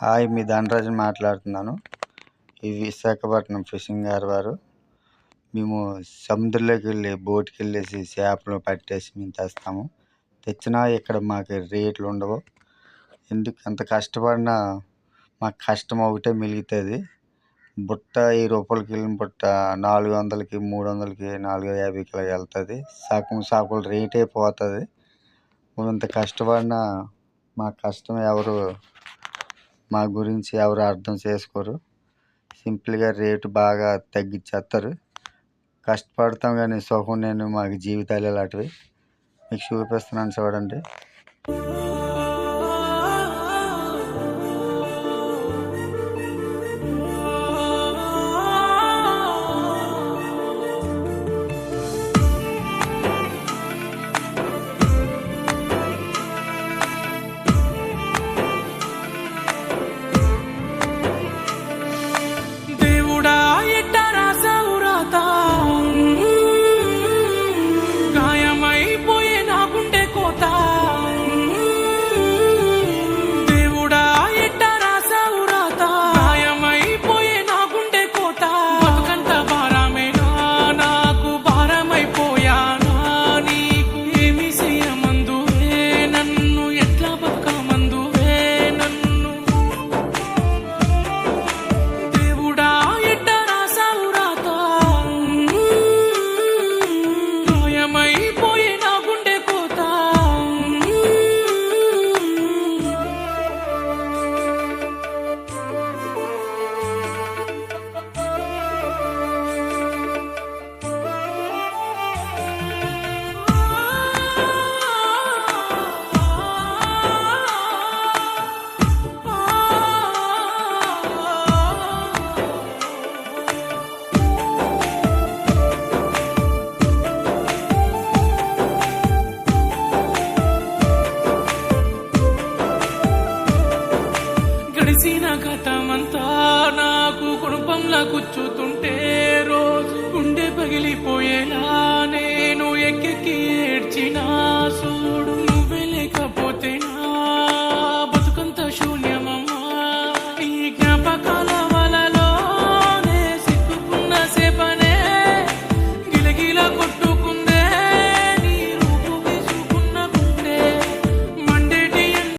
Hi మీ ధనరాజన్ మాట్లాడుతున్నాను. ఈ Visakhapatnam fishing గారు వారు. మేము సముద్రంలోకి వెళ్ళి బోట్కి వెళ్ళేసి చేపలు పట్టేసి మేము తెస్తాము. తెచ్చినా ఇక్కడ మాకు రేట్లు ఉండవు. ఎందుకు ఎంత కష్టపడినా మాకు కష్టం ఒకటే మిగులుతుంది. బుట్ట ఈ రూపాయలకి వెళ్ళిన బుట్ట నాలుగు వందలకి మూడు వందలకి నాలుగు యాభైకి వెళ్తుంది. సగం సగం రేటే పోతుంది. ఇంత కష్టపడినా మా కష్టం ఎవరు మా గురించి ఎవరు అర్థం చేసుకోరు. సింపుల్గా రేటు బాగా తగ్గించేస్తారు కష్టపడతాం కానీ సుఖం నేను మాకు జీవితాలు ఇలాంటివి. మీకు చూపిస్తున్నాను చూడండి. అంతా నాకు కుటుంబంలా కూర్చుతుంటే రోజు గుండె పగిలిపోయేలా